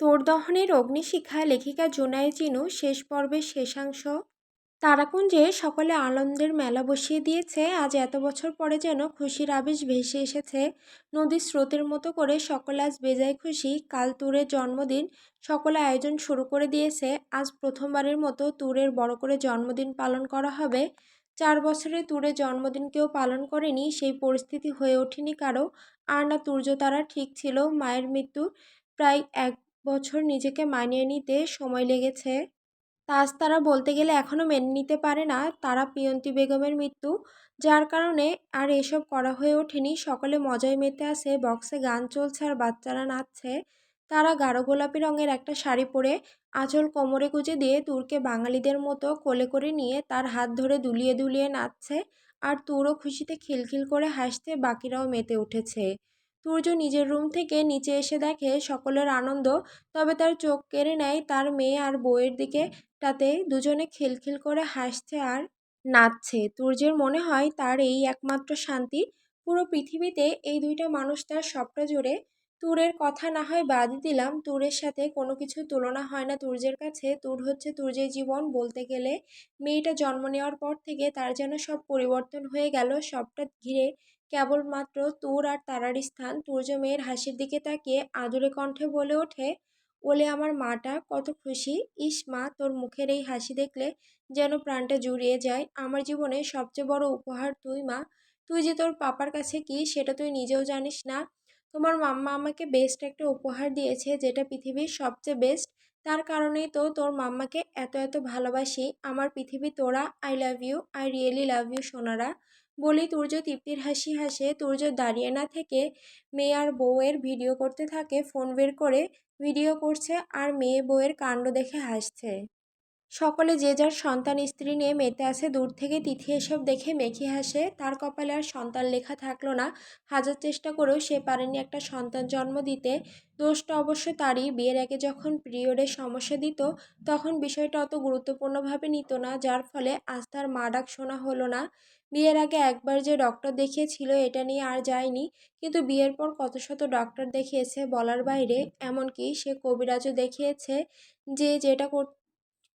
তোর দহনের অগ্নিশিখা লেখিকা জোনাই চিনু শেষ পর্বের শেষাংশ। তারাকুঞ্জে সকলে আনন্দের মেলা বসিয়ে দিয়েছে। আজ এত বছর পরে যেন খুশির আবেশ ভেসে এসেছে। নদীর স্রোতের মতো করে সকলে আজ বেজায় খুশি। কাল তুরের জন্মদিন সকলে আয়োজন শুরু করে দিয়েছে। আজ প্রথমবারের মতো তুরের বড় করে জন্মদিন পালন করা হবে। চার বছরে তুরের জন্মদিন কেউ পালন করেনি। সেই পরিস্থিতি হয়ে ওঠেনি কারও। আর না তারা ঠিক ছিল। মায়ের মৃত্যু প্রায় এক বছর নিজেকে মানিয়ে নিতে সময় লেগেছে। তাজ তারা বলতে গেলে এখনও মেনে নিতে পারে না তারা পিয়ন্তি বেগমের মৃত্যু, যার কারণে আর এসব করা হয়ে ওঠেনি। সকলে মজায় মেতে আসে, বক্সে গান চলছে আর বাচ্চারা নাচছে। তারা গাঢ় গোলাপি রঙের একটা শাড়ি পরে আঁচল কোমরে গুজে দিয়ে তুরকে বাঙালিদের মতো কোলে করে নিয়ে তার হাত ধরে দুলিয়ে দুলিয়ে নাচছে। আর তুরও খুশিতে খিলখিল করে হাসতে বাকিরাও মেতে উঠেছে। সূর্য নিজের রুম থেকে নিচে এসে দেখে সকলের আনন্দ, তবে তার চোখ কেড়ে নেয় তার মেয়ে আর বউয়ের দিকে। তাতে দুজনে খিলখিল করে হাসছে আর নাচছে। তুর্যের মনে হয় তার এই একমাত্র শান্তি। পুরো পৃথিবীতে এই দুইটা মানুষ তার সবটা জুড়ে তুরের কথা না হয় বাদই দিলাম, তুরের সাথে কোনো কিছু তুলনা হয় না। তুর্যের কাছে তুর হচ্ছে তুর্যের জীবন বলতে গেলে। মেয়েটা জন্ম নেওয়ার পর থেকে তার যেন সব পরিবর্তন হয়ে গেল, সবটা ঘিরে কেবলমাত্র তোর আর তারার স্থান। তুর্য মেয়ের হাসির দিকে তাকিয়ে আদুরে কণ্ঠে বলে ওঠে, ওলে আমার মাটা, কত খুশি। ইস মা, তোর মুখের এই হাসি দেখলে যেন প্রাণটা জুড়িয়ে যায়। আমার জীবনে সবচেয়ে বড় উপহার তুই মা। তুই যে তোর পাপার কাছে কি, সেটা তুই নিজেও জানিস না। তোমার মাম্মা আমাকে বেস্ট একটা উপহার দিয়েছে, যেটা পৃথিবীর সবচেয়ে বেস্ট তার কারণেই তো তোর মাম্মাকে এত এত ভালোবাসি। আমার পৃথিবী তোরা I love you I really love you Sonara. বলি তুর্য তৃপ্তির হাসি হাসে, তুর্য দাঁড়িয়ে না থেকে মেয়ে আর বউয়ের ভিডিও করতে থাকে, ফোন বের করে ভিডিও করছে আর মেয়ে বউয়ের কাণ্ড দেখে হাসছে। সকলে যে যার সন্তান স্ত্রী নিয়ে মেতে আসে দূর থেকে তিথি এসব দেখে মেখে হাসে। তার কপালে আর সন্তান লেখা থাকল না। হাজার চেষ্টা করেও সে পারেনি একটা সন্তান জন্ম দিতে। দোষটা অবশ্য তারই। বিয়ের আগে যখন পিরিয়ডের সমস্যা দিত, তখন বিষয়টা অত গুরুত্বপূর্ণভাবে নিত না, যার ফলে আজ তার মা ডাক শোনা হলো না। বিয়ের আগে একবার যে ডক্টর দেখিয়েছিল, এটা নিয়ে আর যায়নি। কিন্তু বিয়ের পর কত শত ডক্টর দেখিয়েছে বলার বাইরে। এমনকি সে কবিরাজও দেখিয়েছে যে যেটা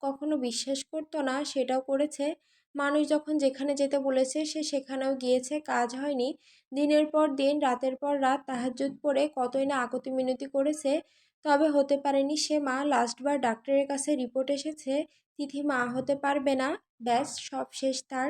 কখনো বিশ্বাস করতো না, সেটাও করেছে। মানুষ যখন যেখানে যেতে বলেছে, সে সেখানেও গিয়েছে, কাজ হয়নি। দিনের পর দিন, রাতের পর রাত তাহাজুদ পরে কতই না আকতি মিনতি করেছে, তবে হতে পারেনি সে মা। লাস্টবার ডাক্তারের কাছে রিপোর্ট এসেছে, তিথি মা হতে পারবে না, ব্যাস, সব শেষ তার।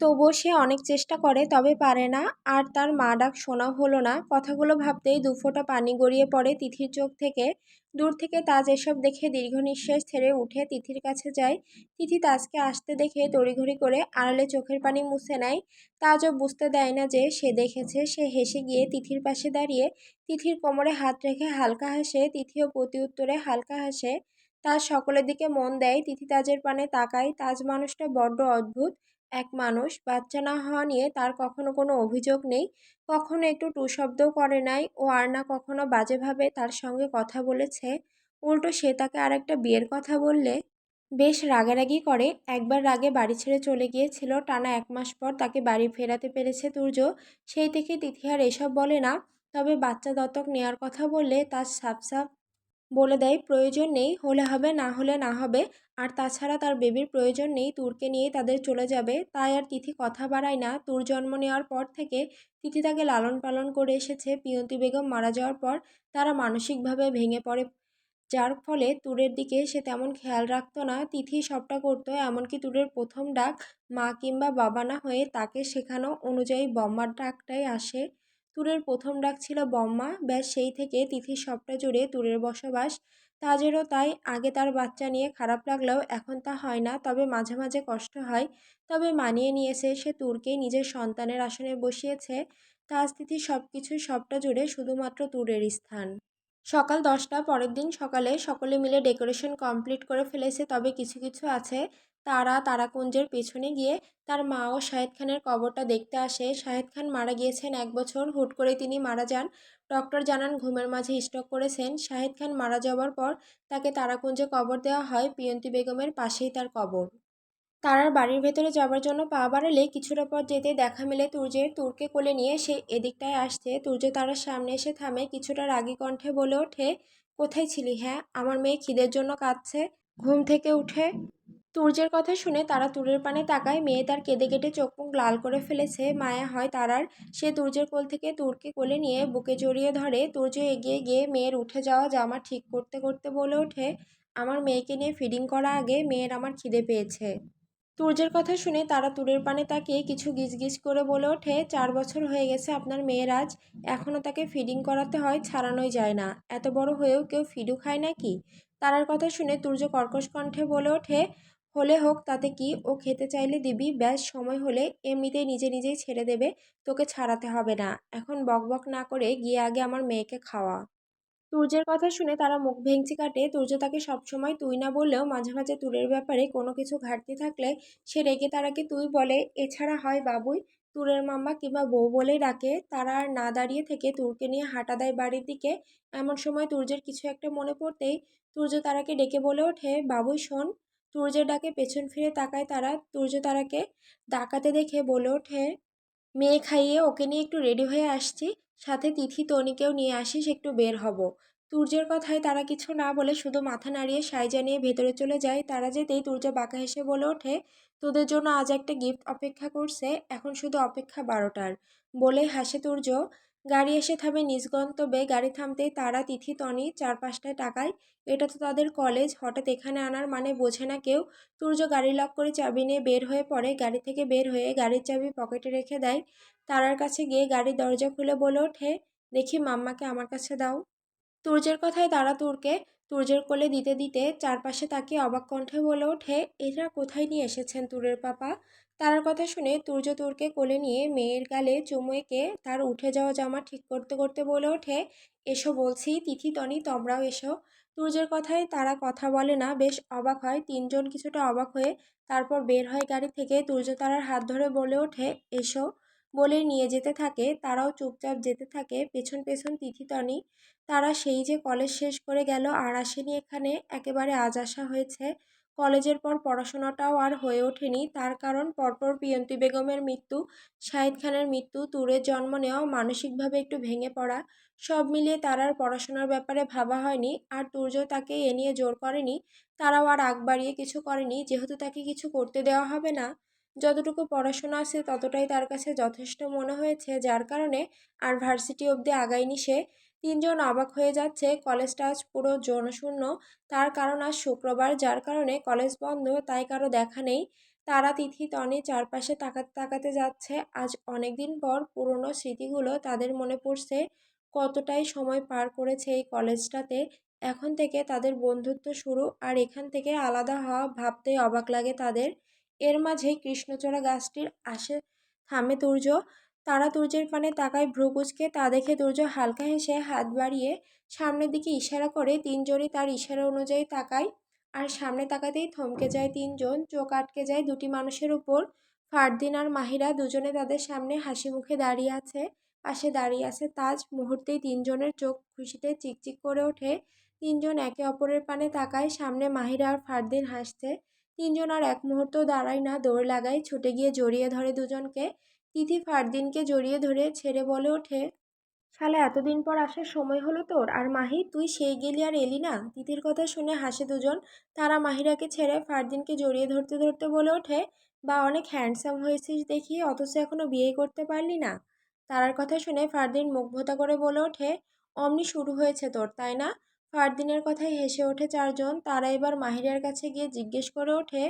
তবুও সে অনেক চেষ্টা করে, তবে পারে না। আর তার মা ডাক শোনা হলো না। কথাগুলো ভাবতেই দুফোঁটা পানি গড়িয়ে পড়ে তিথির চোখ থেকে। দূর থেকে তাজ এসব দেখে দীর্ঘ নিঃশ্বাস ছেড়ে উঠে তিথির কাছে যায়। তিথি তাজকে আসতে দেখে তড়িঘড়ি করে আড়ালে চোখের পানি মুছে নেয়। তাজও বুঝতে দেয় না যে সে দেখেছে। সে হেসে গিয়ে তিথির পাশে দাঁড়িয়ে তিথির কোমরে হাত রেখে হালকা হাসে, তিথিও প্রতি উত্তরে হালকা হাসে। তাজ সকলের দিকে মন দেয়। তিথি তাজের পানে তাকায়। তাজ মানুষটা বড্ড অদ্ভুত। এক মানুষ বাচ্চা না হওয়া নিয়ে তার কখনো কোনো অভিযোগ নেই, কখনো একটু টু শব্দও করে নাই ও আর না কখনো বাজেভাবে তার সঙ্গে কথা বলেছে। উল্টো সে তাকে আর একটা বিয়ের কথা বললে। বেশ রাগারাগি করে। একবার রাগে বাড়ি ছেড়ে চলে গিয়েছিল। টানা এক মাস পর তাকে বাড়ি ফেরাতে পেরেছে তুর্য। সেই থেকে তিথি আর এসব বলে না। তবে বাচ্চা দত্তক নেওয়ার কথা বললে তার সাফ সাফ বলে দেয়, প্রয়োজন নেই, হলে হবে, না হলে না হবে। আর তাছাড়া তার বেবির প্রয়োজন নেই, তুরকে নিয়েই তাদের চলে যাবে। তাই আর তিথি কথা বাড়ায় না। তুর জন্ম নেওয়ার পর থেকে তিথি তাকে লালন পালন করে এসেছে। পিয়ন্তি বেগম মারা যাওয়ার পর তারা মানসিকভাবে ভেঙে পড়ে। যার ফলে তুরের দিকে সে তেমন খেয়াল রাখতো না। তিথি সবটা করতো, এমনকি তুরের প্রথম ডাক মা কিংবা বাবা না হয়ে তাকে শেখানো অনুযায়ী বম্মার ডাকটাই আসে। তুরের প্রথম ডাক ছিল বম্মা। ব্যাস, সেই থেকে তিথির সবটা জুড়ে তুরের বসবাস। তাজেরও তাই। আগে তার বাচ্চা নিয়ে খারাপ লাগলেও এখন তা হয় না। তবে মাঝে মাঝে কষ্ট হয়। তবে মানিয়ে নিয়েছে সে তুরকেই নিজের সন্তানের আসনে বসিয়েছে। তাজ তিথি সব কিছু সবটা জুড়ে শুধুমাত্র তুরের স্থান। সকাল দশটা, পরের দিন সকালে সকলে মিলে ডেকোরেশন কমপ্লিট করে ফেলেছে। তবে কিছু কিছু আছে তারা তারাকুঞ্জের পেছনে গিয়ে তার মা ও শাহেদ খানের কবরটা দেখতে আসে। শাহেদ খান মারা গিয়েছেন এক বছর। হুট করে তিনি মারা যান। ডক্টর জানান ঘুমের মাঝে স্ট্রোক করেছেন। শাহেদ খান মারা যাওয়ার পর তাকে তারাকুঞ্জে কবর দেওয়া হয় পিয়ন্তি বেগমের পাশেই তার কবর। তারার বাড়ির ভেতরে যাবার জন্য পা বাড়ালে কিছুটা পর যেতে দেখা মেলে তুর্যের। তুরকে কোলে নিয়ে সে এদিকটায় আসছে। তুর্য তারার সামনে এসে থামে কিছুটা রাগী কণ্ঠে বলে ওঠে, কোথায় ছিলি? হ্যাঁ আমার মেয়ে খিদের জন্য কাঁদছে। ঘুম থেকে উঠে তুর্যের কথা শুনে তারা তুরের পানে তাকায়। মেয়ে তার কেঁদে কেটে চোখ মুখ লাল করে ফেলেছে। মায়া হয় তারার। সে তুর্যের কোল থেকে তুরকে কোলে নিয়ে বুকে জড়িয়ে ধরে। তুর্য এগিয়ে গিয়ে মেয়ের উঠে যাওয়া জামা ঠিক করতে করতে বলে ওঠে, আমার মেয়েকে নিয়ে ফিডিং করা আগে মেয়ের আমার খিদে পেয়েছে। তুর্যের কথা শুনে তারা তুরের পানে তাকিয়ে কিছু গিজগিজ করে বলে ওঠে, চার বছর হয়ে গেছে আপনার মেয়ের আজ। এখনও তাকে ফিডিং করাতে হয়, ছাড়ানোই যায় না। এত বড় হয়েও কেউ ফিডু খায় নাকি? তারার কথা শুনে তুর্য কর্কশ কণ্ঠে বলে ওঠে হলে হোক, তাতে কি? ও খেতে চাইলে দিবি, ব্যাস সময় হলে এমনিতেই নিজে নিজেই ছেড়ে দেবে, তোকে ছাড়াতে হবে না। এখন বকবক না করে গিয়ে আগে আমার মেয়েকে খাওয়া। তুর্যের কথা শুনে তারা মুখ ভেঙচি কাটে। তুর্য তাকে সবসময় তুই না বললেও মাঝে মাঝে তুরের ব্যাপারে কোনো কিছু ঘাটতি থাকলে সে রেগে তারাকে তুই বলে এছাড়া হয় বাবুই। তুরের মাম্মা কিংবা বউ বলেই ডাকে। তারা আর না দাঁড়িয়ে থেকে তুরকে নিয়ে হাঁটা দেয় বাড়ির দিকে। এমন সময় তুর্যের কিছু একটা মনে পড়তেই তুর্য তারাকে ডেকে বলে ওঠে, বাবুই শোন তুর্যের ডাকে পেছন ফিরে তাকায় তারা। তুর্য তারাকে ডাকাতে দেখে বলে ওঠে, মেয়ে খাইয়ে ওকে নিয়ে একটু রেডি হয়ে আসছি, সাথে তিথি তনিকেও নিয়ে আসিস, একটু বের হব। তুর্যের কথায় তারা কিছু না বলে শুধু মাথা নাড়িয়ে সাই জানিয়ে ভেতরে চলে যায়। তারা যেতেই তুর্য বাঁকা হেসে বলে ওঠে, তোদের জন্য আজ একটা গিফট অপেক্ষা করছে, এখন শুধু অপেক্ষা বারোটার। বলে হাসে তুর্য গাড়ি এসে থামে নিজ গন্তব্যে গাড়ি থামতেই তারা তিথি, তনি চার পাঁচটায় টাকায় এটা তো তাদের কলেজ। হঠাৎ এখানে আনার মানে বোঝে না কেউ। তুর্য গাড়ি লক করে চাবি নিয়ে বের হয়ে পড়ে। গাড়ি থেকে বের হয়ে গাড়ির চাবি পকেটে রেখে দেয়। তারার কাছে গিয়ে গাড়ির দরজা খুলে বলে ওঠে, দেখি মাম্মাকে আমার কাছে দাও। তুর্যের কথায় তারা তুরকে। তুর্যের কোলে দিতে দিতে চারপাশে তাকে অবাক কণ্ঠে বলে ওঠে, এরা কোথায় নিয়ে এসেছেন তুরের পাপা? তারার কথা শুনে তুর্য তুরকে কোলে নিয়ে মেয়ের গালে চুমু এঁকে তার উঠে যাওয়া জামা ঠিক করতে করতে বলে ওঠে, এসো বলছি, তিথি তনি, তোমরাও এসো। তুর্যের কথায় তারা কথা বলে না, বেশ অবাক হয়। তিনজন কিছুটা অবাক হয়ে তারপর বের হয় গাড়ি থেকে। তুর্য তারার হাত ধরে বলে ওঠে, এসো। বলে নিয়ে যেতে থাকে, তারাও চুপচাপ যেতে থাকে পেছন পেছন তিথি তনি। তারা সেই যে কলেজ শেষ করে গেল আর আসেনি এখানে, একেবারে আজ আসা হয়েছে। কলেজের পর পড়াশোনাটাও আর হয়ে ওঠেনি। তার কারণ পরপর পিয়ন্তি বেগমের মৃত্যু, শাহিদ খানের মৃত্যু তুরের জন্ম নেওয়া, মানসিকভাবে একটু ভেঙে পড়া, সব মিলিয়ে তার আর পড়াশোনার ব্যাপারে ভাবা হয়নি। আর তুর্য তাকে এ নিয়ে জোর করেনি। তারাও আর আগ বাড়িয়ে কিছু করেনি। যেহেতু তাকে কিছু করতে দেওয়া হবে না, যতটুকু পড়াশোনা আছে ততটাই তার কাছে যথেষ্ট মনে হয়েছে। যার কারণে আর ভার্সিটি অবধি আগায়নি সে। তিনজন অবাক হয়ে যাচ্ছে, কলেজটা আজ পুরো জনশূন্য। তার কারণ আজ শুক্রবার, যার কারণে কলেজ বন্ধ, তাই কারও দেখা নেই। তারা তিথি তনি চারপাশে তাকাতে তাকাতে যাচ্ছে। আজ অনেক দিন পর পুরনো স্মৃতিগুলো তাদের মনে পড়ছে, কতটাই সময় পার করেছে এই কলেজটাতে। এখন থেকে তাদের বন্ধুত্ব শুরু, আর এখান থেকে আলাদা হওয়া ভাবতেই অবাক লাগে তাদের। এর মাঝেই কৃষ্ণচূড়া গাছটির আসে, থামে তুর্য। তারা তুর্যের পানে তাকায় ভ্রুকুচকে, তা দেখে তুর্য হালকা হেসে হাত বাড়িয়ে সামনের দিকে ইশারা করে, তিনজনই তার ইশারা অনুযায়ী তাকায় আর সামনে তাকাতেই থমকে যায় তিনজন, চোখ আটকে যায় দুটি মানুষের উপর। ফারদিন আর মাহিরা দুজনে তাদের সামনে হাসি মুখে দাঁড়িয়ে আছে, পাশে দাঁড়িয়ে আছে তাজ। মুহূর্তেই তিনজনের চোখ খুশিতে চিকচিক করে ওঠে। তিনজন একে অপরের পানে তাকায়, সামনে মাহিরা আর ফারদিন হাসছে। তিনজন আর এক মুহূর্ত দাঁড়ায় না, দৌড় লাগায়, ছুটে গিয়ে জড়িয়ে ধরে দুজনকে। তিথি ফারদিনকে জড়িয়ে ধরে ছেড়ে বলে ওঠে, শালা, এতদিন পর আসার সময় হলো তোর। আর মাহি, তুই সেই গেলি আর এলি না? তিথির কথা শুনে হাসে দুজন তারা মাহিরাকে ছেড়ে ফারদিনকে জড়িয়ে ধরতে ধরতে বলে ওঠে, বা, অনেক হ্যান্ডসাম হয়েছিস দেখি, অথচ এখনও বিয়ে করতে পারলি না? তারার কথা শুনে ফারদিন মুখ ভোতা করে বলে ওঠে, অমনি শুরু হয়েছে তোর, তাই না? ফারদিনের কথায় হেসে ওঠে চারজন, তারা এবার মাহিরার কাছে গিয়ে জিজ্ঞেস করে ওঠে,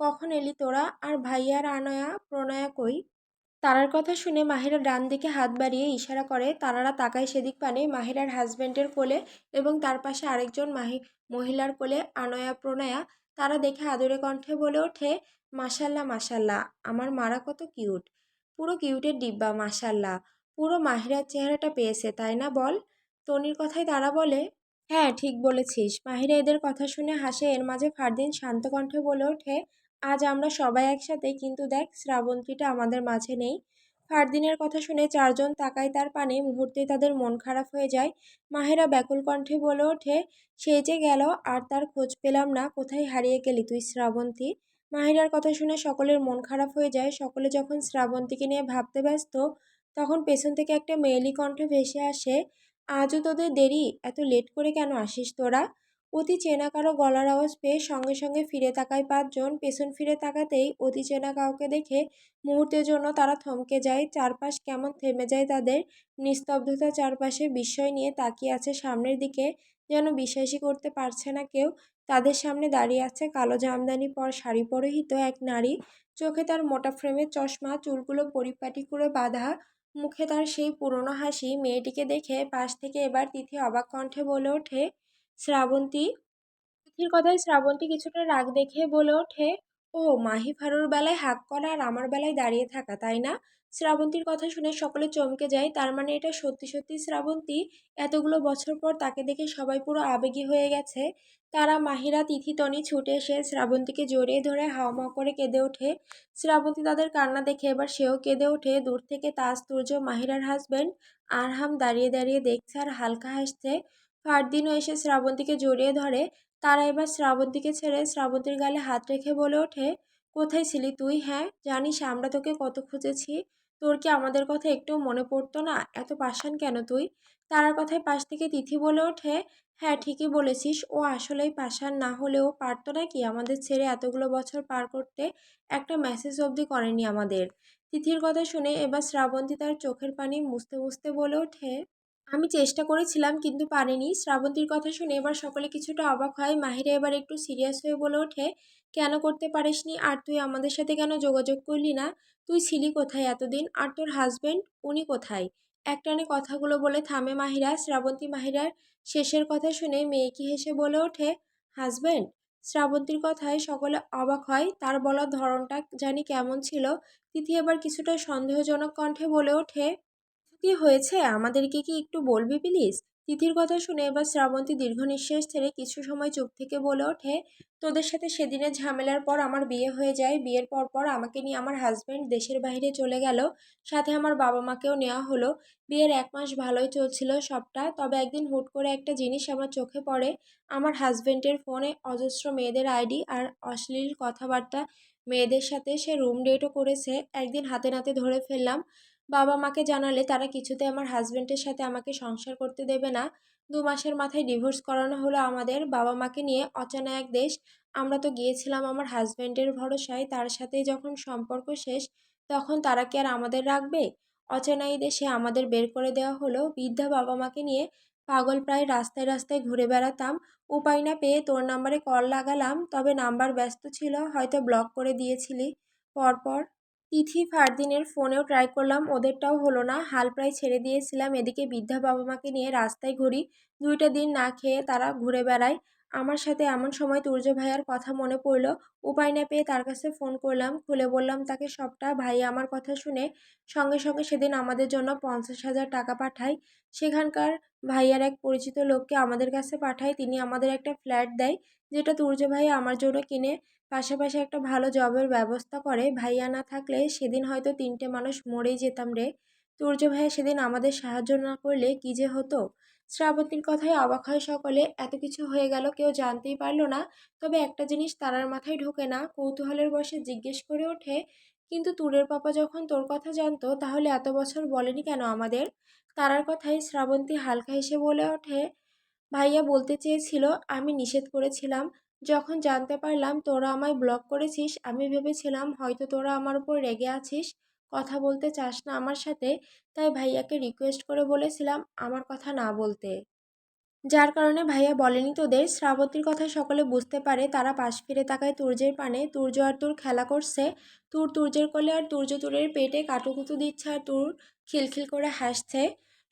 কখন এলি তোরা? আর ভাইয়ার আনয়া প্রণয়া কই? তারার কথা শুনে মাহিরা ডান দিকে হাত বাড়িয়ে ইশারা করে, তারারা তাকায় সেদিক পানে, মাহিরার হাজব্যান্ডের কোলে এবং তার পাশে আরেকজন মাহি, মহিলার কোলে, আনয়া প্রণয়া। তারা দেখে আদরে কণ্ঠে বলে ওঠে মাসাল্লাহ মাসাল্লাহ আমার মারা কত কিউট। পুরো কিউটের ডিব্বা মাসাল্লাহ পুরো মাহিরার চেহারাটা পেয়েছে, তাই না বল? তনির কথায় তারা বলে হ্যাঁ ঠিক বলেছিস। মাহিরা এদের কথা শুনে হাসে, এর মাঝে ফারদিন শান্ত কণ্ঠে বলে ওঠে আজ আমরা সবাই একসাথে, কিন্তু দেখ, শ্রাবন্তীটা আমাদের মাঝে নেই। ফারদিনের কথা শুনে চারজন তাকায় তার পানে, মুহূর্তেই তাদের মন খারাপ হয়ে যায়। মাহেরা ব্যাকুল কণ্ঠে বলে ওঠে, সে যে গেল, আর তার খোঁজ পেলাম না, কোথায় হারিয়ে গেলি তুই শ্রাবন্তী? মাহিরার কথা শুনে সকলের মন খারাপ হয়ে যায়। সকলে যখন শ্রাবন্তীকে নিয়ে ভাবতে ব্যস্ত, তখন পেছন থেকে একটা মেয়েলি কণ্ঠ ভেসে আসে, আজও তোদের দেরি? এত লেট করে কেন আসিস তোরা? অতি চেনা কারও গলার আওয়াজ পেয়ে সঙ্গে সঙ্গে ফিরে তাকায় পাঁচজন। পেছন ফিরে তাকাতেই অতি চেনা কাউকে দেখে মুহূর্তের জন্য তারা থমকে যায়। চারপাশ কেমন থেমে যায় তাদের নিস্তব্ধতা চারপাশে বিস্ময় নিয়ে তাকিয়ে আছে সামনের দিকে। যেন বিশ্বাসই করতে পারছে না কেউ। তাদের সামনে দাঁড়িয়ে আছে কালো জামদানি পর শাড়ি পরিহিত এক নারী। চোখে তার মোটা ফ্রেমের চশমা, চুলগুলো পরিপাটি করে বাঁধা। মুখে তার সেই পুরনো হাসি। মেয়েটিকে দেখে পাশ থেকে এবার তিথি অবাক কণ্ঠে বলে ওঠে শ্রাবন্তী? তিথির কথায় শ্রাবন্তী কিছুটা রাগ দেখে বলে ওঠে, ও, মাহি ফারুর বেলায় হাক করা আর আমার বেলায় দাঁড়িয়ে থাকা, তাই না? শ্রাবন্তীর কথা শুনে সকলে চমকে যায়, তার মানে এটা সত্যি সত্যি শ্রাবন্তী? এতগুলো বছর পর তাকে দেখে সবাই পুরো আবেগী হয়ে গেছে। তারা মাহিরা, তিথি তনি ছুটে এসে শ্রাবন্তীকে জড়িয়ে ধরে হাওমাও করে কেঁদে ওঠে। শ্রাবন্তী তাদের কান্না দেখে এবার সেও কেঁদে ওঠে। দূর থেকে তাজ, তুর্য, মাহিরার হাজবেন্ড আরহাম দাঁড়িয়ে দাঁড়িয়ে দেখছে আর হালকা হাসছে। ফারদিনও এসে শ্রাবন্তীকে জড়িয়ে ধরে। তারা এবার শ্রাবন্তীকে ছেড়ে শ্রাবন্তীর গালে হাত রেখে বলে ওঠে, কোথায় ছিলি তুই? হ্যাঁ জানিস আমরা তোকে কত খুঁজেছি। তোর কি আমাদের কথা একটু মনে পড়তো না? এত পাষাণ কেন তুই? তারার কথায় পাশ থেকে তিথি বলে ওঠে হ্যাঁ ঠিকই বলেছিস, ও আসলেই পাষাণ। না হলেও পারতো না কি আমাদের ছেড়ে এতগুলো বছর পার করতে? একটা মেসেজ অবধি করেনি আমাদের। তিথির কথা শুনে এবার শ্রাবন্তী তার চোখের পানি মুছতে মুছতে বলে ওঠে আমি চেষ্টা করেছিলাম কিন্তু পারিনি। শ্রাবন্তীর কথা শুনে এবার সকলে কিছুটা অবাক হয়। মাহিরা এবার একটু সিরিয়াস হয়ে বলে ওঠে, কেন করতে পারিসনি? আর তুই আমাদের সাথে কেন যোগাযোগ করলি না? তুই ছিলি কোথায় এতদিন? আর তোর হাজবেন্ড উনি কোথায়? একটানে কথাগুলো বলে থামে মাহিরা। শ্রাবন্তী মাহিরার শেষের কথা শুনে মেয়েকে হেসে বলে ওঠে হাজবেন্ড শ্রাবন্তীর কথায় সকলে অবাক হয়। তার বলার ধরনটা জানি কেমন ছিল। তিথি এবার কিছুটা সন্দেহজনক কণ্ঠে বলে ওঠে কি হয়েছে? আমাদেরকে কি একটু বলবি প্লিজ তিথির কথা শুনে এবার শ্রাবন্তী দীর্ঘ নিঃশ্বাস ছেড়ে কিছু সময় চুপ থেকে বলে ওঠে, তোদের সাথে সেদিনের ঝামেলার পর আমার বিয়ে হয়ে যায়। বিয়ের পর পর আমাকে নিয়ে আমার হাজব্যান্ড দেশের বাইরে চলে গেল। সাথে আমার বাবা মাকেও নেওয়া হলো। বিয়ের এক মাস ভালোই চলছিল সবটা। তবে একদিন হুট করে একটা জিনিস আমার চোখে পড়ে। আমার হাজব্যান্ডের ফোনে অজস্র মেয়েদের আইডি আর অশ্লীল কথাবার্তা। মেয়েদের সাথে সে রুম ডেটও করেছে। একদিন হাতে নাতে ধরে ফেললাম। বাবা মাকে জানালে তারা কিছুতে আমার হাজব্যান্ডের সাথে আমাকে সংসার করতে দেবে না। দু মাসের মাথায় ডিভোর্স করানো হলো আমাদের। বাবা মাকে নিয়ে অচেনা এক দেশ। আমরা তো গিয়েছিলাম আমার হাজব্যান্ডের ভরসায়। তার সাথে যখন সম্পর্ক শেষ, তখন তারা কি আর আমাদের রাখবে? অচেনা এই দেশে আমাদের বের করে দেওয়া হলো। বৃদ্ধা বাবা মাকে নিয়ে পাগল প্রায় রাস্তায় রাস্তায় ঘুরে বেড়াতাম। উপায় না পেয়ে তোর নাম্বারে কল লাগালাম। তবে নাম্বার ব্যস্ত ছিল, হয়তো ব্লক করে দিয়েছিলি। পরপর তিথি ফারদিনের ফোনেও ট্রাই করলাম, ওদেরটাও হলো না। হাল প্রায় ছেড়ে দিয়েছিলাম, এদিকে বৃদ্ধা বাবা মাকে নিয়ে রাস্তায় ঘুরি। দুইটা দিন না খেয়ে তারা ঘুরে বেড়ায়। আমার সাথে এমন সময় তুর্য ভাইয়ার কথা মনে পড়ল। উপায় না পেয়ে তার কাছে ফোন করলাম, খুলে বললাম, তাকে সবটা ভাই আমার কথা শুনে সঙ্গে সঙ্গে সেদিন আমাদের জন্য পঞ্চাশ হাজার টাকা পাঠায়। সেখানকার ভাইয়ার এক পরিচিত লোককে আমাদের কাছে পাঠায়। তিনি আমাদের একটা ফ্ল্যাট দেয়, যেটা তুর্য ভাই আমার জন্য কিনে পাশাপাশি একটা ভালো জবের ব্যবস্থা করে, ভাইয়া না থাকলে সেদিন হয়তো তিনটে মানুষ মরেই যেতাম রে। তুর্য ভাইয়া সেদিন আমাদের সাহায্য না করলে কী যে হতো? শ্রাবন্তীর কথায় অবাক হয় সকলে। এত কিছু হয়ে গেল কেউ জানতেই পারল না। তবে একটা জিনিস তারার মাথায় ঢোকে না, কৌতূহলের বসে জিজ্ঞেস করে ওঠে, কিন্তু তুরের পাপা যখন তোর কথা জানতো, তাহলে এত বছর বলেনি কেন আমাদের? তারার কথায় শ্রাবন্তী হালকা হেসে বলে ওঠে, ভাইয়া বলতে চেয়েছিল, আমি নিষেধ করেছিলাম। যখন জানতে পারলাম তোরা আমায় ব্লক করেছিস, আমি ভেবেছিলাম হয়তো তোরা আমার উপর রেগে আছিস, কথা বলতে চাস না আমার সাথে, তাই ভাইয়াকে রিকোয়েস্ট করে বলেছিলাম আমার কথা না বলতে। যার কারণে ভাইয়া বলেনি তোদের, শ্রাবতীর কথা সকলে বুঝতে পারে, তারা পাশ ফিরে তাকায় তুর্যের পানে, তুর্য আর তুর খেলা করছে, তুর তুর্যের কোলে আর তুর্য তুরের পেটে কাটুকুতু দিচ্ছে আর তুর খিলখিল করে হাসছে।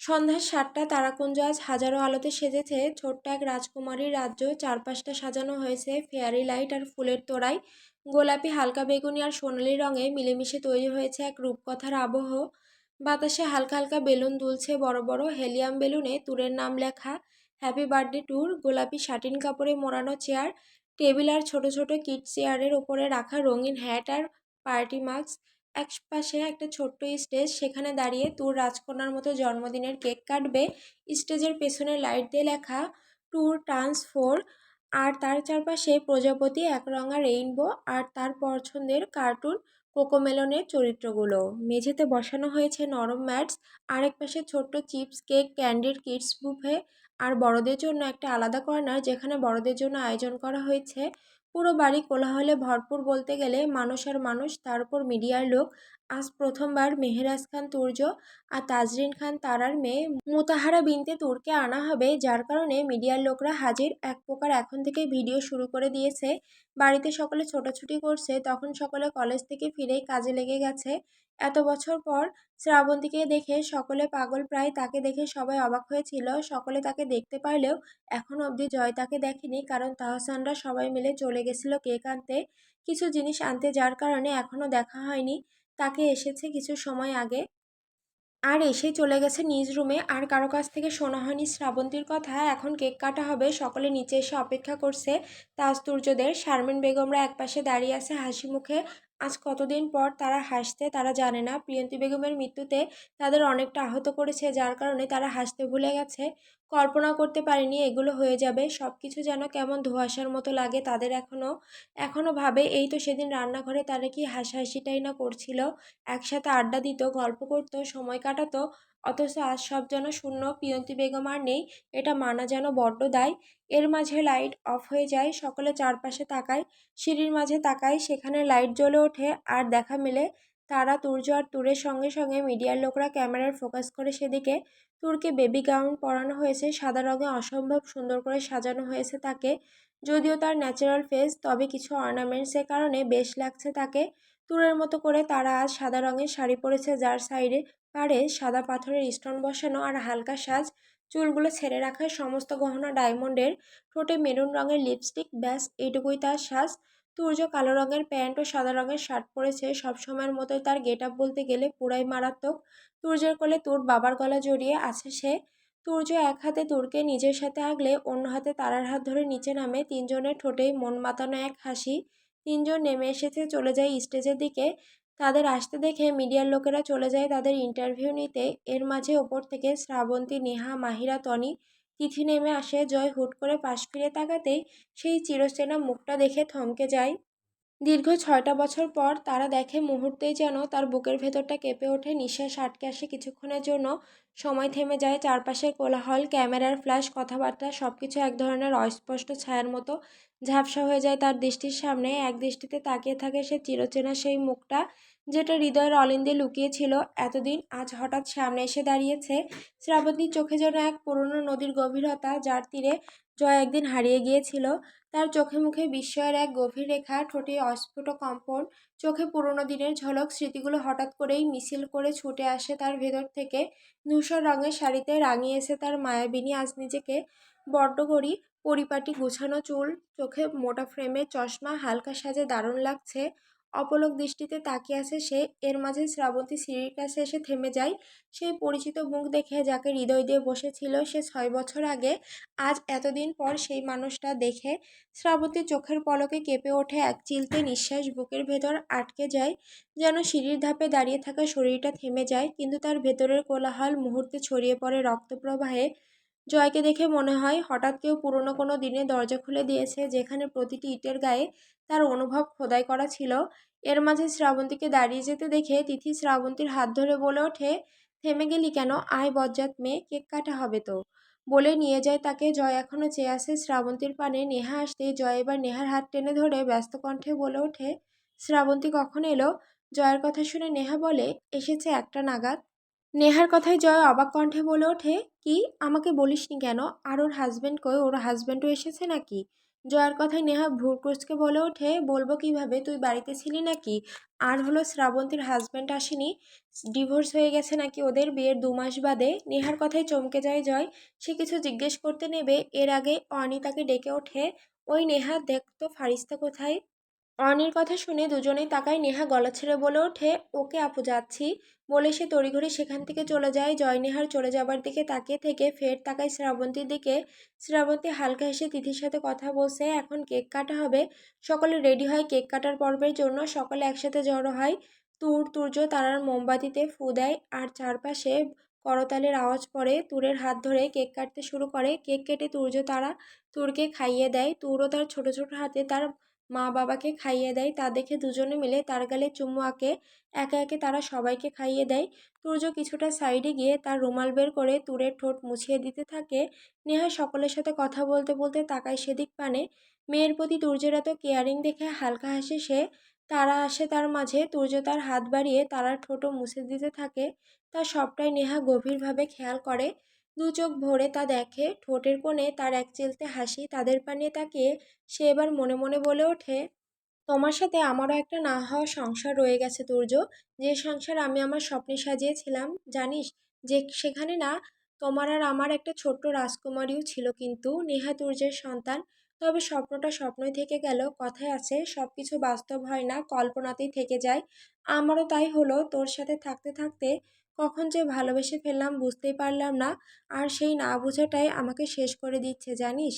সন্ধ্যার সাতটা তারাকুঞ্জ আজ হাজারো আলোতে সেজেছে ছোট্ট এক রাজকুমারীর রাজ্য। চারপাশটা সাজানো হয়েছে ফেয়ারি লাইট আর ফুলের তোড়ায়। গোলাপি হালকা বেগুনি আর সোনালি রঙে মিলেমিশে তৈরি হয়েছে এক রূপকথার আবহ। বাতাসে হালকা হালকা বেলুন দুলছে বড় বড় হেলিয়াম বেলুনে তুরের নাম লেখা। Happy birthday Tur. গোলাপি শাটিন কাপড়ে মোড়ানো চেয়ার। টেবিল আর ছোট ছোট কিট চেয়ারের ওপরে রাখা রঙিন হ্যাট আর পার্টি মাস্ক। এক পাশে একটা ছোট্ট স্টেজ, সেখানে দাঁড়িয়ে ট্যুর রাজকন্যার মতো জন্মদিনের কেক কাটবে। স্টেজের পেছনে লাইট দিয়ে লেখা, ট্যুর টার্ন্স ফোর আর তার চারপাশে প্রজাপতি একরঙা রেইনবো, আর তার পছন্দের কার্টুন কোকোমেলনের চরিত্রগুলো। মেঝেতে বসানো হয়েছে নরম ম্যাটস, আরেক পাশে ছোট্ট চিপস কেক, ক্যান্ডির কিডস বুফে, আর বড়দের জন্য একটা আলাদা কর্নার, যেখানে বড়দের জন্য আয়োজন করা হয়েছে। পুরো বাড়ি কোলাহলে ভরপুর বলতে গেলে মানুষ আর মানুষ, তার উপর মিডিয়ার লোক। আজ প্রথমবার মেহেরাজ খান, তুর্য আর তাজরিন খান, তারার মেয়ে মোতাহারা বিনতে তুরকে আনা হবে, যার কারণে মিডিয়ার লোকরা হাজির। এক প্রকার এখন থেকে ভিডিও শুরু করে দিয়েছে। বাড়িতে সকলে ছোটাছুটি করছে, তখন সকলে কলেজ থেকে ফিরেই কাজে লেগে গেছে। এত বছর পর শ্রাবন্তীকে দেখে সকলে পাগল প্রায় তাকে দেখে সবাই অবাক হয়েছিল। সকলে তাকে দেখতে পারলেও এখন অবধি জয় তাকে দেখেনি, কারণ তাহসানরা সবাই মিলে চলে গেছিল কেক আনতে। কিছু জিনিস আনতে যার কারণে এখনও দেখা হয়নি। তাকে এসেছে কিছু সময় আগে। আর এসেই চলে গেছে নিজ রুমে। আর কারও কাছ থেকে শোনা হয়নি শ্রাবন্তীর কথা। এখন কেক কাটা হবে। সকলে নিচে এসে অপেক্ষা করছে তাজতুর্যদের শারমিন বেগমরা একপাশে দাঁড়িয়ে আছে হাসি মুখে। আজ কতদিন পর তারা হাসতে তারা জানে না। প্রিয়ন্তী বেগমের মৃত্যুতে তাদের অনেকটা আহত করেছে, যার কারণে তারা হাসতে ভুলে গেছে। কল্পনা করতে পারেনি এগুলো হয়ে যাবে। সব কিছু যেন কেমন ধোয়াশার মতো লাগে তাদের এখনও এখনও ভাবে, এই তো সেদিন রান্নাঘরে তারা কি হাসাহাসিটাই না করছিল? একসাথে আড্ডা দিত, গল্প করতো, সময় কাটাতো। অথচ আজ সব যেন শূন্য, পিয়ন্তি বেগম আর নেই, এটা মানা যেন বড্ড দায়। এর মাঝে লাইট অফ হয়ে যায়, সকলে চারপাশে তাকায়, সিঁড়ির মাঝে তাকায়, সেখানে লাইট জ্বলে ওঠে আর দেখা মেলে, তারা তুর্য আর তুরের সঙ্গে সঙ্গে মিডিয়ার লোকরা ক্যামেরার ফোকাস করে সেদিকে। তুরকে বেবি গাউন পরানো হয়েছে, সাদা রঙে অসম্ভব সুন্দর করে সাজানো হয়েছে তাকে। যদিও তার ন্যাচারাল ফেস, তবে কিছু অর্নামেন্টসের কারণে বেশ লাগছে তাকে। তুরের মতো করে তারা আজ সাদা রঙের শাড়ি পরেছে, যার সাইডে পাড়ে সাদা পাথরের স্টোন বসানো আর হালকা সাজ। চুলগুলো ছেড়ে রাখা সমস্ত গহনা ডায়মন্ডের ঠোঁটে মেরুন রঙের লিপস্টিক, ব্যাস, এইটুকুই তার সাজ। তুর্য কালো রঙের প্যান্ট ও সাদা রঙের শার্ট পরেছে। সবসময়ের মতোই তার গেট আপ বলতে গেলে পুরাই মারাত্মক। তুর্যের কোলে তুর বাবার গলা জড়িয়ে আছে সে। তুর্য এক হাতে তুরকে নিজের সাথে আগলে, অন্য হাতে তারার হাত ধরে নিচে নামে। তিনজনের ঠোঁটেই মন মাতানো এক হাসি। তিনজন নেমে এসেছে, চলে যায় স্টেজের দিকে। তাদের আসতে দেখে মিডিয়ার লোকেরা চলে যায় তাদের ইন্টারভিউ নিতে। এর মাঝে ওপর থেকে শ্রাবন্তী, নেহা, মাহিরা, তনি তিথি নেমে আসে। জয় হুট করে পাশ ফিরে তাকাতেই সেই চিরচেনা মুখটা দেখে থমকে যায়। দীর্ঘ ছয়টা বছর পর তারা দেখে মুহূর্তেই যেন তার বুকের ভেতরটা কেঁপে ওঠে। নিঃশ্বাস আটকে আসে কিছুক্ষণের জন্য। সময় থেমে যায় চারপাশের কোলাহল, ক্যামেরার ফ্ল্যাশ কথাবার্তা সব কিছু এক ধরনের অস্পষ্ট ছায়ার মতো। ঝাপসা হয়ে যায় তার দৃষ্টির সামনে। এক দৃষ্টিতে তাকিয়ে থাকে সে চিরচেনা সেই মুখটা যেটা হৃদয়ের অলিন্দে লুকিয়েছিল। এতদিন আজ হঠাৎ সামনে এসে দাঁড়িয়েছে শ্রাবন্তীর চোখে যেন এক পুরনো নদীর গভীরতা যার তীরে জয় একদিন হারিয়ে গিয়েছিল। তার চোখে মুখে বিস্ময়ের এক গভীর রেখা, ঠোঁটে অস্ফুট কম্পন, চোখে পুরনো দিনের ঝলক, স্মৃতিগুলো হঠাৎ করেই মিছিল করে ছুটে আসে তার ভেতর থেকে। ধূসর রঙের শাড়িতে রাঙিয়েছে তার মায়াবিনী আজ নিজেকে বড্ড করি। পরিপাটি গুছানো চুল, চোখে মোটা ফ্রেমের চশমা, হালকা সাজে দারুণ লাগছে। অপলক দৃষ্টিতে তাকিয়ে আছে সে। এর মাঝে শ্রাবন্তী সিঁড়ির কাছে এসে থেমে যায়। সেই পরিচিত মুখ দেখে যাকে হৃদয় দিয়ে বসেছিল সে ছয় বছর আগে, আজ এতদিন পর সেই মানুষটা দেখে। শ্রাবন্তী চোখের পলকে কেঁপে ওঠে এক চিলতে নিঃশ্বাস বুকের ভেতর আটকে যায়, যেন সিঁড়ির ধাপে দাঁড়িয়ে থাকা শরীরটা থেমে যায়, কিন্তু তার ভেতরের কোলাহল মুহূর্তে ছড়িয়ে পড়ে রক্তপ্রবাহে। জয়কে দেখে মনে হয়, হঠাৎ কেউ পুরনো কোনো দিনে দরজা খুলে দিয়েছে যেখানে প্রতিটি ইটের গায়ে তার অনুভব খোদাই করা ছিল। এর মাঝে শ্রাবন্তীকে দাঁড়িয়ে যেতে দেখে তিথি শ্রাবন্তীর হাত ধরে বলে ওঠে, থেমে গেলি কেন? আয় বজ্জাত মেয়ে, কেক কাটা হবে তো। বলে নিয়ে যায় তাকে। জয় এখনও চেয়ে আসে শ্রাবন্তীর পানে। নেহা আসতেই জয় এবার নেহার হাত টেনে ধরে ব্যস্ত কণ্ঠে বলে ওঠে, শ্রাবন্তী কখন এলো? জয়ের কথা শুনে নেহা বলে, এসেছে একটা নাগাদ। নেহার কথায় জয় অবাক কণ্ঠে বলে ওঠে, কি? আমাকে বলিসনি কেন? আর ওর হাজব্যান্ড কই? ওর হাজব্যান্ডও এসেছে নাকি? জয়ার কথায় নেহা ভ্রুকুচকে বলে ওঠে, বলব কীভাবে? তুই বাড়িতে ছিলি নাকি? আর হলো শ্রাবন্তীর হাজব্যান্ড আসেনি? ডিভোর্স হয়ে গেছে নাকি ওদের বিয়ের দু মাস বাদে? নেহার কথায় চমকে যায় জয়, সে কিছু জিজ্ঞেস করতে নেবে। এর আগে অনিতাকে ডেকে ওঠে, ওই নেহা দেখতো ফারিস্তা কোথায়? অনির কথা শুনে দুজনেই তাকায় নেহা গলা ছেড়ে বলে ওঠে, ওকে আপু, যাচ্ছি। বলে সে তড়িঘড়ি সেখান থেকে চলে যায়। জয়নেহার চলে যাবার দিকে তাকিয়ে থেকে ফের তাকায় শ্রাবন্তীর দিকে। শ্রাবন্তী হালকা হেসে তিথির সাথে কথা বলছে, এখন কেক কাটা হবে। সকলে রেডি হয় কেক কাটার পর্বের জন্য। সকলে একসাথে জড়ো হয়। তুর, তুর্য তারার মোমবাতিতে ফু দেয় আর চারপাশে করতালের আওয়াজ পড়ে। তুরের হাত ধরে কেক কাটতে শুরু করে। কেক কেটে তুর্য তারা তুরকে খাইয়ে দেয়। তুরও তার ছোট ছোট হাতে তার মা বাবাকে খাইয়ে দেয়। তা দেখে দুজনে মিলে তার গালে চুমু আঁকে। একে একে তারা সবাইকে খাইয়ে দেয়। তুর্য কিছুটা সাইডে গিয়ে তার রুমাল বের করে তুরের ঠোঁট মুছিয়ে দিতে থাকে। নেহা সকলের সাথে কথা বলতে বলতে তাকায় সেদিক পানে। মেয়ের প্রতি তুর্যের এত কেয়ারিং দেখে হালকা হাসে সে। তারা আসে তার মাঝে। তুর্য তার হাত বাড়িয়ে তারার ঠোঁটও মুছে দিতে থাকে। তার সবটাই নেহা গভীরভাবে খেয়াল করে। দু চোখ ভরে তা দেখে, ঠোঁটের কোণে তার এক চিলতে হাসি, তাদের পানে তাকিয়ে সে এবার মনে মনে বলে ওঠে, তোমার সাথে আমারও একটা না হওয়া সংসার রয়ে গেছে তুর্য যে সংসার আমি আমার স্বপ্নে সাজিয়েছিলাম, জানিস? যে সেখানে না, তোমার আর আমার একটা ছোট্ট রাজকুমারীও ছিল কিন্তু নেহা তুর্যের সন্তান। তবে স্বপ্নটা স্বপ্নই থেকে গেল, কথায় আছে সব কিছু বাস্তব হয় না, কল্পনাতেই থেকে যায়। আমারও তাই হলো, তোর সাথে থাকতে থাকতে কখন যে ভালোবেসে ফেললাম বুঝতেই পারলাম না। আর সেই না বোঝাটাই আমাকে শেষ করে দিচ্ছে, জানিস?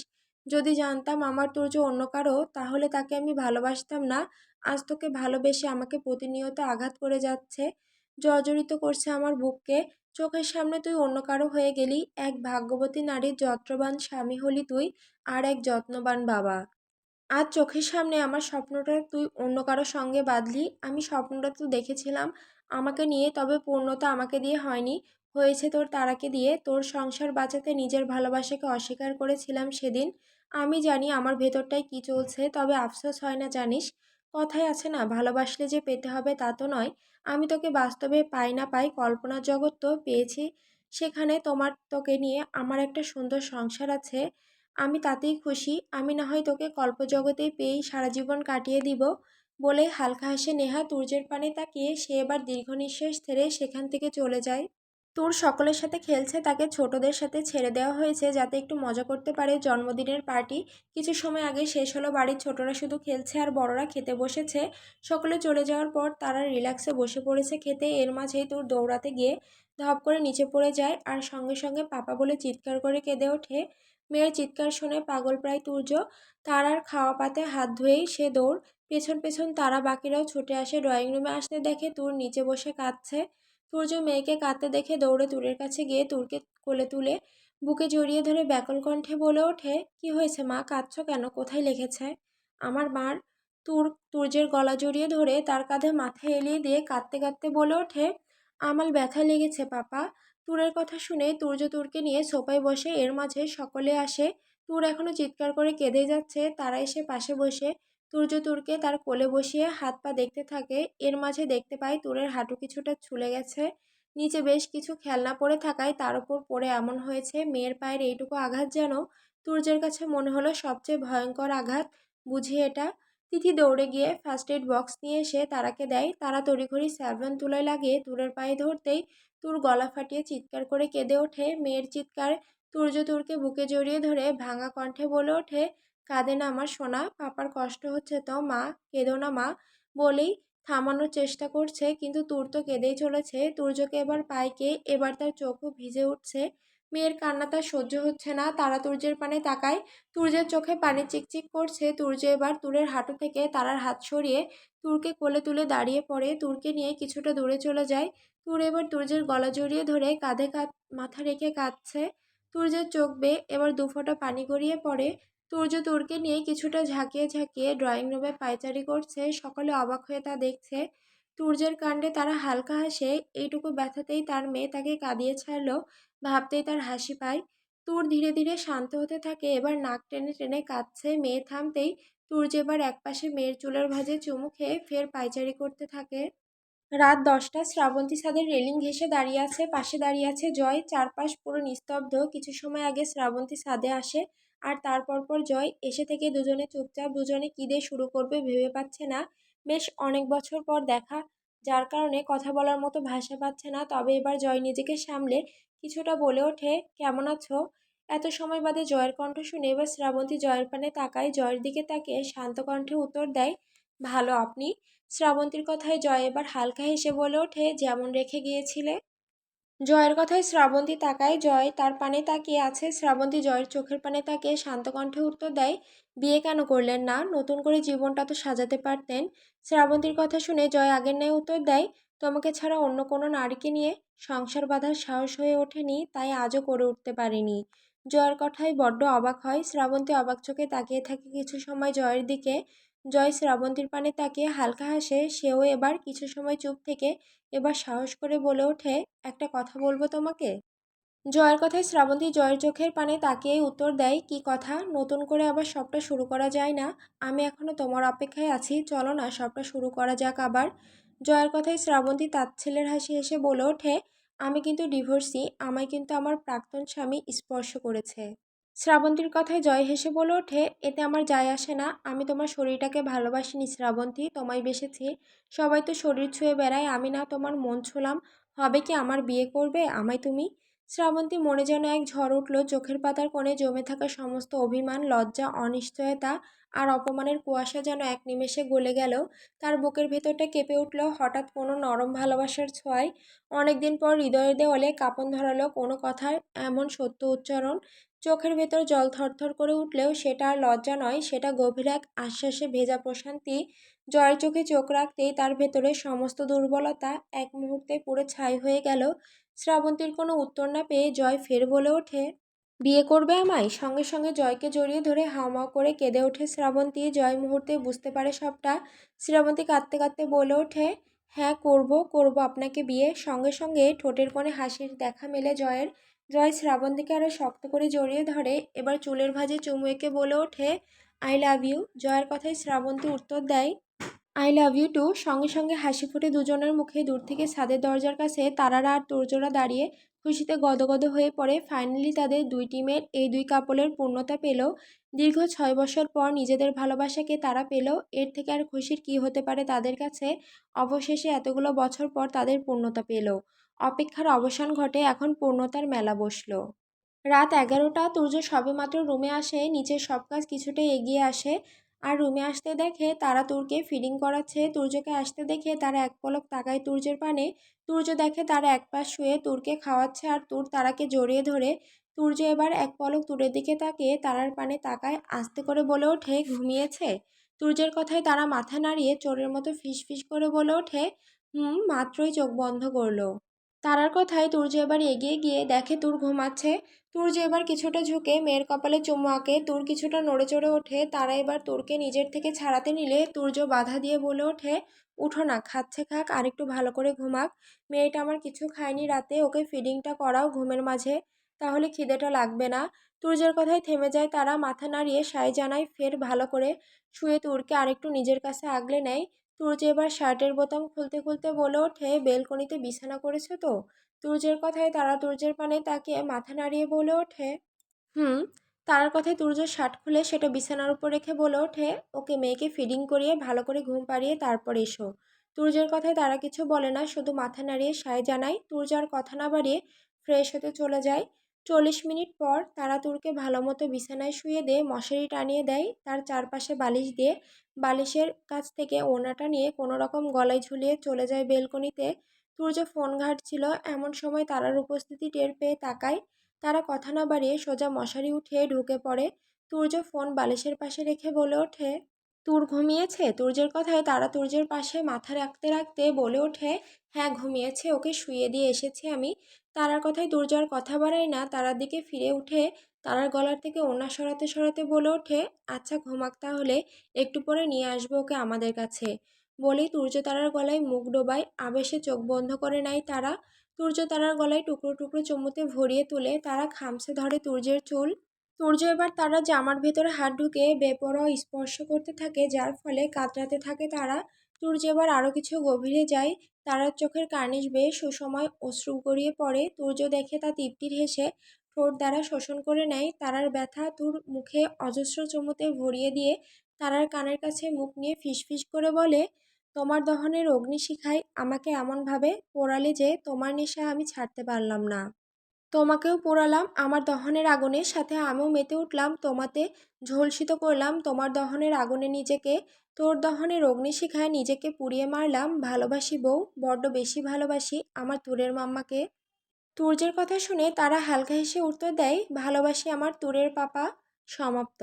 যদি জানতাম আমার তোর যে অন্য কারও, তাহলে তাকে আমি ভালোবাসতাম না। আজ তোকে ভালোবেসে আমাকে প্রতিনিয়ত আঘাত করে যাচ্ছে। জর্জরিত করছে আমার বুককে। চোখের সামনে তুই অন্য কারও হয়ে গেলি, এক ভাগ্যবতী নারীর যত্রবান স্বামী হলি তুই আর এক যত্নবান বাবা। আজ চোখের সামনে আমার স্বপ্নটা তুই অন্য কারও সঙ্গে বাঁধলি। আমি স্বপ্নটা তো দেখেছিলাম। আমাকে নিয়ে তবে পূর্ণতা আমাকে দিয়ে হয়নি। হয়েছে তোর তারাকে দিয়ে। তোর সংসার বাঁচাতে নিজের ভালোবাসাকে অস্বীকার করেছিলাম সেদিন। আমি জানি আমার ভেতরটায় কি চলছে, তবে আফসোস হয় না, জানিস? কথায় আছে না, ভালোবাসলে যে পেতে হবে তা তো নয়। আমি তোকে বাস্তবে পাই না পাই কল্পনার জগৎ তো পেয়েছি। সেখানে তোমার তোকে নিয়ে আমার একটা সুন্দর সংসার আছে। আমি তাতেই খুশি। আমি না হয় তোকে কল্পজগতেই পেয়েই সারা জীবন কাটিয়ে দিব। বলে হালকা হাসে নেহা তুর্যের পানে তাকিয়ে সে এবার দীর্ঘ নিঃশ্বাস ছেড়ে সেখান থেকে চলে যায়। তোর সকলের সাথে খেলছে, তাকে ছোটদের সাথে ছেড়ে দেওয়া হয়েছে যাতে একটু মজা করতে পারে। জন্মদিনের পার্টি কিছু সময় আগে শেষ হলো, বাড়ির ছোটরা শুধু খেলছে আর বড়রা খেতে বসেছে। সকলে চলে যাওয়ার পর তারা রিল্যাক্সে বসে পড়েছে খেতে। এর মাঝেই তোর দৌড়াতে গিয়ে ধপ করে নিচে পড়ে যায় আর সঙ্গে সঙ্গে পাপা বলে চিৎকার করে কেঁদে ওঠে। মেয়ের চিৎকার শুনে পাগল প্রায় তুর্য। তার আর খাওয়া পাতে হাত ধুয়েই সে দৌড় পেছন পেছন তারা বাকিরাও ছুটে আসে। ড্রয়িং রুমে আসতে দেখে তুর নিচে বসে কাঁদছে। সূর্য মেয়েকে কাঁদতে দেখে দৌড়ে তুরের কাছে গিয়ে তুরকে কোলে তুলে বুকে জড়িয়ে ধরে ব্যাকুল কণ্ঠে বলে ওঠে, কি হয়েছে মা? কাঁদছ কেন? কোথায় লেগেছে? আমার মার তুর, তুর্যের গলা জড়িয়ে ধরে তার কাঁধে মাথা এলিয়ে দিয়ে কাঁদতে কাঁদতে বলে ওঠে, আমার ব্যথা লেগেছে পাপা। তুরের কথা শুনে তুর্য তুরকে নিয়ে সোফায় বসে এর মাঝে সকলে আসে। তুর এখনও চিৎকার করে কেঁদে যাচ্ছে। তারা এসে পাশে বসে তুর্য তুরকে তার কোলে বসিয়ে হাত পা দেখতে থাকে। এর মাঝে দেখতে পাই তুরের হাঁটু কিছুটা ছুলে গেছে। নিচে বেশ কিছু খেলনা পড়ে থাকায় তার উপর পড়ে এমন হয়েছে, মেয়ের পায়ের এইটুকু আঘাত যেন তুর্যের কাছে মনে হলো সবচেয়ে ভয়ঙ্কর আঘাত। বুঝি এটা। তিথি দৌড়ে গিয়ে ফার্স্ট এড বক্স নিয়ে এসে তারাকে দেয়। তারা তড়িঘড়ি স্যাভলন তুলায় লাগিয়ে তুরের পায়ে ধরতেই তুর গলা ফাটিয়ে চিৎকার করে কেঁদে ওঠে। মেয়ের চিৎকার তুর্য তুরকে বুকে জড়িয়ে ধরে ভাঙা কণ্ঠে বলে ওঠে কাঁদে না আমার সোনা, পাপার কষ্ট হচ্ছে তো, মা, কেঁদো না মা, বলেই থামানোর চেষ্টা করছে, কিন্তু তুর তো কেঁদেই চলেছে, তুর্যকে এবার পাইকে এবার তার চোখও ভিজে উঠছে। মেয়ের কান্না তার সহ্য হচ্ছে না, তারা তুর্যের পানে তাকায়, তুর্যের চোখে পানি চিকচিক করছে, তুর্য এবার তুরের হাঁটু থেকে তারার হাত সরিয়ে তুরকে কোলে তুলে দাঁড়িয়ে পড়ে, তুরকে নিয়ে কিছুটা দূরে চলে যায়, তুর এবার তুর্যের গলা জড়িয়ে ধরে কাঁধে কাঁধ, মাথা রেখে কাঁদছে, তুর্যের চোখ বেয়ে এবার দুফোঁটা পানি গড়িয়ে পড়ে তুর্য তুরকে নিয়ে কিছুটা ঝাঁকিয়ে ঝাঁকিয়ে ড্রয়িং রুমে পায়চারি করছে। সকলে অবাক হয়ে তা দেখছে। তুর্যের কাণ্ডে তারা হালকা হাসে। এইটুকু ব্যথাতেই তার মেয়ে তাকে কাঁদিয়ে ছাড়ল, ভাবতেই তার হাসি পায়। তুর ধীরে ধীরে শান্ত হতে থাকে। এবার নাক টেনে টেনে কাঁদছে। মেয়ে থামতেই তুর্য এবার একপাশে মেয়ের চুলের ভাজে চুমু খেয়ে ফের পায়চারি করতে থাকে। রাত দশটা শ্রাবন্তী ছাদের রেলিং ঘেঁষে দাঁড়িয়ে আছে, পাশে দাঁড়িয়ে আছে জয়। চারপাশ পুরো নিস্তব্ধ। কিছু সময় আগে শ্রাবন্তী ছাদে আসে আর তারপর পর জয় এসে থেকে দুজনে চুপচাপ, দুজনে কী দিয়ে শুরু করবে ভেবে পাচ্ছে না। বেশ অনেক বছর পর দেখা, যার কারণে কথা বলার মতো ভাষা পাচ্ছে না। তবে এবার জয় নিজেকে সামলে কিছুটা বলে ওঠে, কেমন আছো? এত সময় বাদে জয়ের কণ্ঠ শুনে এবার শ্রাবন্তী জয়ের পানে তাকায়। জয়ের দিকে তাকিয়ে শান্ত কণ্ঠে উত্তর দেয়, ভালো, আপনি? শ্রাবন্তীর কথায় জয় এবার হালকা হেসে বলে ওঠে, যেমন রেখে গিয়েছিলে? জয়ের কথায় শ্রাবন্তী তাকায়, জয় তার পানে তাকিয়ে আছে। শ্রাবন্তী জয়ের চোখের পানে তাকিয়ে শান্ত কণ্ঠে উত্তর দেয়, বিয়ে কেন করলেন না? নতুন করে জীবনটা তো সাজাতে পারতেন। শ্রাবন্তীর কথা শুনে জয় আগের ন্যায় উত্তর দেয়, তোমাকে ছাড়া অন্য কোনো নারীকে নিয়ে সংসার বাঁধার সাহস হয়ে ওঠেনি, তাই আজও করে উঠতে পারিনি। জয়ের কথায় বড্ড অবাক হয়। শ্রাবন্তী অবাক চোখে তাকিয়ে থাকে কিছু সময় জয়ের দিকে। জয় শ্রাবন্তীর পানে তাকিয়ে হালকা হাসে, সেও এবার কিছু সময় চুপ থেকে এবার সাহস করে বলে ওঠে, একটা কথা বলব তোমাকে? জয়ের কথায় শ্রাবন্তী জয়ের চোখের পানে তাকিয়েই উত্তর দেয়, কি কথা? নতুন করে আবার সবটা শুরু করা যায় না। আমি এখনও তোমার অপেক্ষায় আছি। চলো না, সবটা শুরু করা যাক আবার। জয়ের কথায় শ্রাবন্তী ছেলের হাসি হেসে বলে ওঠে, আমি কিন্তু ডিভোর্সি। আমায় কিন্তু আমার প্রাক্তন স্বামী স্পর্শ করেছে। শ্রাবন্তীর কথায় জয় হেসে বলে ওঠে, এতে আমার যায় আসে না। আমি তোমার শরীরটাকে ভালোবাসিনি শ্রাবন্তী, তোমায় বেসেছি। সবাই তো শরীর ছুঁয়ে বেড়ায়, আমি না তোমার মন ছুলাম। হবে কি আমার বিয়ে করবে? আমায় তুমি? শ্রাবন্তী মনে যেন এক ঝড় উঠল, চোখের পাতার কোণে জমে থাকা সমস্ত অভিমান, লজ্জা, অনিশ্চয়তা আর অপমানের কুয়াশা যেন এক নিমেষে গলে গেল। তার বুকের ভেতরটা কেঁপে উঠল, হঠাৎ কোনো নরম ভালোবাসার ছোঁয়ায়। অনেকদিন পর হৃদয়ের দেওয়ালে কাঁপন ধরালো, কোনো কথার এমন সত্য উচ্চারণ চোখের ভেতর জল থরথর করে উঠলেও সেটা আর লজ্জা নয়, সেটা গভীর এক আশ্বাসে ভেজা প্রশান্তি। জয়ের চোখে চোখ রাখতেই তার ভেতরে সমস্ত দুর্বলতা এক মুহূর্তে পুরো ছাই হয়ে গেল। শ্রাবন্তীর কোনো উত্তর না পেয়ে জয় ফের বলে ওঠে, বিয়ে করবে আমায়? সঙ্গে সঙ্গে জয়কে জড়িয়ে ধরে হাওমাও করে কেঁদে ওঠে শ্রাবন্তী। জয় মুহূর্তে বুঝতে পারে সবটা। শ্রাবন্তী কাঁদতে কাঁদতে বলে ওঠে হ্যাঁ করব করব আপনাকে বিয়ে। সঙ্গে সঙ্গে ঠোঁটের কোণে হাসির দেখা মেলে জয়ের। জয় শ্রাবন্তীকে আরও শক্ত করে জড়িয়ে ধরে, এবার চুলের ভাঁজে চুমু এঁকে বলে ওঠে, আই লাভ ইউ। জয়ের কথায় শ্রাবন্তী উত্তর দেয়, আই লাভ ইউ টু। সঙ্গে সঙ্গে হাসি ফুটে দুজনের মুখে দূর থেকে ছাদের দরজার কাছে তারারা আর তোরজোড়া দাঁড়িয়ে খুশিতে গদগদ হয়ে পড়ে। ফাইনালি তাদের দুই টিমের এই দুই কাপলের পূর্ণতা পেল। দীর্ঘ ছয় বছর পর নিজেদের ভালোবাসাকে তারা পেল। এর থেকে আর খুশির কি হতে পারে তাদের কাছে? অবশেষে এতগুলো বছর পর তাদের পূর্ণতা পেল। অপেক্ষার অবসান ঘটে এখন পূর্ণতার মেলা বসল। রাত এগারোটা, তুর্য সবেমাত্র রুমে আসে, নিচের সব কাজ কিছুটাই এগিয়ে আসে আর রুমে আসতে দেখে তারা তুরকে ফিডিং করাচ্ছে। তুর্যকে আসতে দেখে তারা এক পলক তাকায় তুর্যের পানে। তুর্য দেখে তারা এক পাশ শুয়ে তুরকে খাওয়াচ্ছে আর তুর তারাকে জড়িয়ে ধরে। তুর্য এবার এক পলক তুরের দিকে তাকিয়ে তারার পানে তাকায়, আস্তে করে বলে ওঠে, ঘুমিয়েছে? তুর্যের কথায় তারা মাথা নাড়িয়ে চোরের মতো ফিস ফিস করে বলে ওঠে, হুম, মাত্রই চোখ বন্ধ করল। তারার কথায় তুর্য এবার এগিয়ে গিয়ে দেখে তুর ঘুমাচ্ছে। তুর্য এবার কিছুটা ঝুঁকে মেয়ের কপালে চুমু আঁকে। তুর কিছুটা নড়ে চড়ে ওঠে। তারা এবার তুরকে নিজের থেকে ছাড়াতে নিলে তুর্য বাধা দিয়ে বলে ওঠে, উঠো না, খাচ্ছে খাক আর একটু ভালো করে ঘুমাক। মেয়েটা আমার কিছু খায়নি রাতে, ওকে ফিডিংটা করাও ঘুমের মাঝে। তাহলে খিদেটা লাগবে না। তুর্যের কথায় থেমে যায় তারা। মাথা নাড়িয়ে সাই জানায় ফের ভালো করে শুয়ে তুরকে আরেকটু নিজের কাছে আগলে নেয়। তুর্য এবার শার্টের বোতাম খুলতে খুলতে বলে ওঠে, বেলকনিতে বিছানা করেছ তো? তুর্যের কথায় তারা তুর্যের পানে তাকে মাথা নাড়িয়ে বলে ওঠে, হুম। তার কথায় তুর্য শার্ট খুলে সেটা বিছানার উপর রেখে বলে ওঠে, ওকে মেয়েকে ফিডিং করিয়ে ভালো করে ঘুম পাড়িয়ে তারপর এসো। তুর্যের কথায় তারা কিছু বলে না, শুধু মাথা নাড়িয়ে সায় জানায়, তুর্য আর কথা না বাড়িয়ে ফ্রেশ হতে চলে যায়। চল্লিশ মিনিট পর তারা তুরকে ভালো মতো বিছানায় শুয়ে দিয়ে মশারি টানিয়ে দেয়। তার চারপাশে বালিশ দিয়ে বালিশের কাছ থেকে ওনাটা নিয়ে কোনো রকম গলায় ঝুলিয়ে চলে যায় বেলকনিতে। সূর্য ফোন ঘাটছিল, এমন সময় তারার উপস্থিতি টের পেয়ে তাকায়। তারা কথা না বাড়িয়ে সোজা মশারি উঠিয়ে ঢুকে পড়ে। তুর্য ফোন বালিশের পাশে রেখে বলে ওঠে তুর ঘুমিয়েছে? তুর্যের কথায় তারা তুর্যের পাশে মাথা রাখতে রাখতে বলে ওঠে হ্যাঁ ঘুমিয়েছে, ওকে শুয়ে দিয়ে এসেছি আমি। তারার কথায় তুর্য আর কথা বাড়ায় না, তারার দিকে ফিরে উঠে, তারার গলার থেকে ওনা সরাতে সরাতে বলে ওঠে আচ্ছা ঘুমাক তাহলে, একটু পরে নিয়ে আসব ওকে আমাদের কাছে। বলেই তুর্য তারার গলায় মুখ ডোবায়, আবেশে চোখ বন্ধ করে নেয় তারা। তুর্য তারার গলায় টুকরো টুকরো চুমুতে ভরিয়ে তুলে, তারা খামছে ধরে তুর্যের চুল। তুর্য এবার তারা জামার ভেতরে হাত ঢুকে বেপরোয়া স্পর্শ করতে থাকে, যার ফলে কাতরাতে থাকে তারা। তুর্য এবার আরও কিছু গভীরে যায়, তারার চোখের কার্নিশ বেয়ে সুসময় অশ্রু গড়িয়ে পড়ে। তুর্য দেখে তা তৃপ্তির হেসে ঠোঁট দ্বারা শোষণ করে নেয়। তারার ব্যথা তুর মুখে অজস্র চুমুতে ভরিয়ে দিয়ে তারার কানের কাছে মুখ নিয়ে ফিসফিস করে বলে, তোমার দহনের অগ্নিশিখায় আমাকে এমনভাবে পোড়ালে যে তোমার নেশা আমি ছাড়তে পারলাম না। তোমাকেও পোড়ালাম আমার দহনের আগুনে, সাথে আমিও মেতে উঠলাম তোমাতে, ঝলসিত করলাম তোমার দহনের আগুনে নিজেকে। তোর দহনের অগ্নিশিখায় নিজেকে পুড়িয়ে মারলাম, ভালোবাসি বউ, বড্ড বেশি ভালোবাসি আমার তুরের মাম্মাকে। তুর্যের কথা শুনে তারা হালকা হেসে উত্তর দেয়, ভালোবাসি আমার তুরের পাপা, সমাপ্ত।